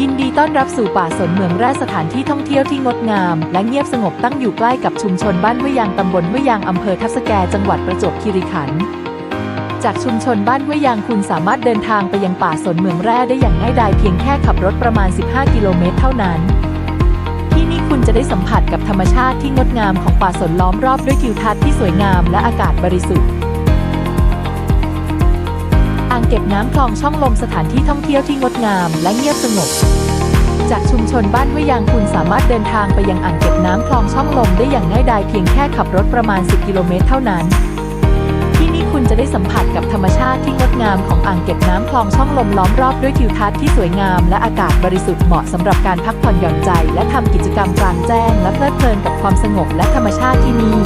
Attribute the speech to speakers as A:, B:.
A: ยินดีต้อนรับสู่ป่าสนเมืองแร่สถานที่ท่องเที่ยวที่งดงาม และเงียบสงบตั้งอยู่ใกล้กับชุมชนบ้านห้วยยางตำบลห้วยยางอำเภอทับสแกจังหวัดประจวบคีรีขันธ์จากชุมชนบ้านห้วยยางคุณสามารถเดินทางไปยังป่าสนเมืองแร่ได้อย่างง่ายดายเพียงแค่ขับรถประมาณ 15 กิโลเมตรเท่านั้น ที่นี่คุณจะได้สัมผัสกับธรรมชาติที่งดงามของป่าสนล้อมรอบด้วยทิวทัศน์ที่สวยงามและอากาศบริสุทธิ์ ก็บน้ำคลองช่องลมสถานที่ท่องเที่ยวที่งดงามและเงียบสงบ จากชุมชนบ้านห้วยยางคุณสามารถเดินทางไปยังอ่างเก็บน้ำคลองช่องลมได้อย่างง่ายดายเพียงแค่ขับรถประมาณ 10 กิโลเมตรเท่านั้น ที่นี่คุณจะได้สัมผัสกับธรรมชาติที่งดงามของอ่างเก็บน้ำคลองช่องลมล้อมรอบด้วยทิวทัศน์ที่สวยงามและอากาศบริสุทธิ์เหมาะสำหรับการพักผ่อนหย่อนใจ และทำกิจกรรมกลางแจ้ง และเพลิดเพลินกับความสงบและธรรมชาติที่นี่